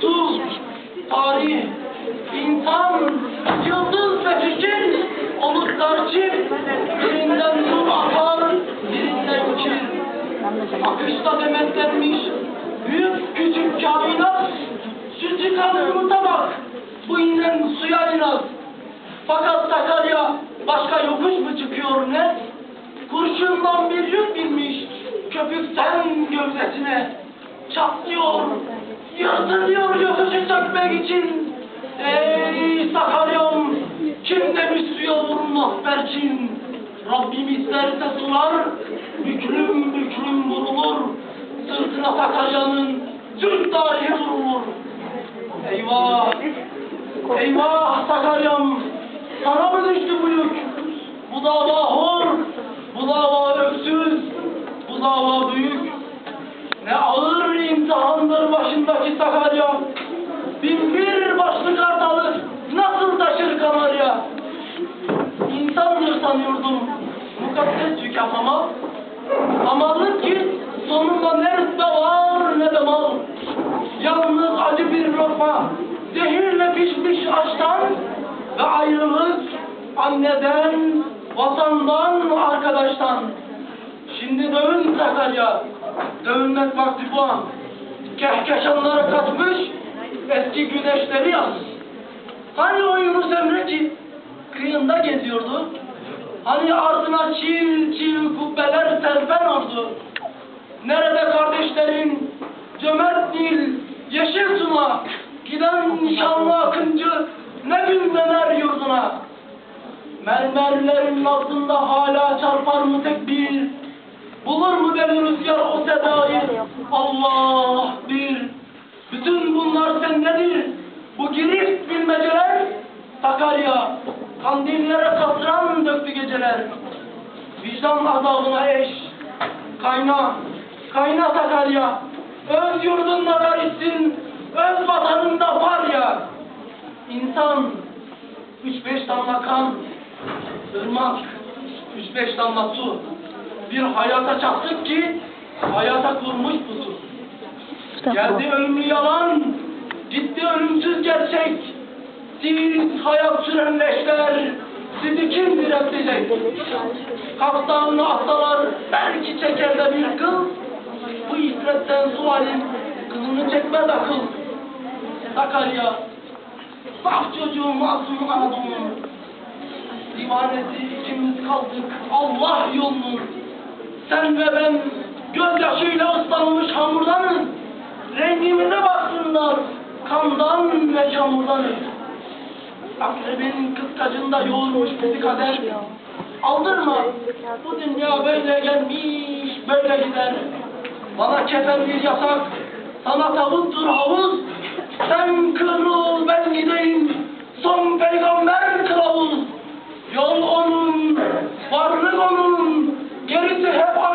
su, tarih, insan, yıldız ve fikir, oluklar çift, birinden nur akar, birinden kir. Akışta demetlenmiş, büyük küçük kainat, su çıkan yumurta bu inen suya inat. Fakat Sakarya başka yokuş mu çıkıyor ne? Kurşundan bir yük binmiş köpükten gövdesine. Çatlıyor, yırtılıyor yokuşu sökmek için. Ey Sakaryam, kim demiş suya vurulmaz berçin? Rabbim isterse sular, büklüm büklüm vurulur. Sırtına Sakarya'nın Türk tarihi vurulur. Eyvah! Eyvah Sakaryam! Sana mı düştü bu yük? Bu dava hor, bu dava öksüz, bu dava büyük. Ne ağır imtihandır başındaki Sakarya. Bin bir başlı kartalı nasıl taşır Kanarya? İnsandır sanıyordum mukaddes yük ama Amallık ki sonunda ne rütbe var ne de mal. Yalnız acı bir lokma, zehirle pişmiş açtan ve ayrılık anneden, vatandan, arkadaştan. Şimdi dövün Sakarya, dövünmek vakti bu an. Kehkeşanlara katmış, eski güneşleri yaz. Hani o Yunus Emre ki kıyında geziyordu? Hani ardına çil çil kubbeler serpen ordu? Nerede kardeşlerin cömert dil, yeşil suna, giden nişanlı akıncı ne gün döner yurduna? Mermerlerin altında hala çarpar mı tekbir? Bulur mu deli rüzgar o sedayı? Allah bir. Bütün bunlar sen nedir? Bu girift bilmeceler Sakarya, kandillere katran döktü geceler. Vicdan azabına eş, kayna, kayna Sakarya. Öz yurdunda garipsin, öz vatanında var ya. İnsan, üç beş damla kan, ırmak, üç beş damla su. Bir hayata çaktık ki, hayata kurmuş pusu. Geldi ölümlü yalan, gitti ölümsüz gerçek. Siz hayat süren leşler, sizi kim diriltecek? Kaptanını atsalar belki çeker de bir kıl. Bu isretten sualin kılını çekmez akıl. Sakarya, saf çocuğum masum Anadolu'nun. Divanesi ikimiz kaldık Allah. Sen ve ben gözyaşıyla ıslanmış hamurdanız. Rengimize baksınlar kandan ve çamurdanız. Akrebin kıskacında yoğurmuş bizi kader. Aldırma, bu dünya böyle gelmiş, böyle gider. Bana kefen bir yasak, sana tavuttur havut. Get need to help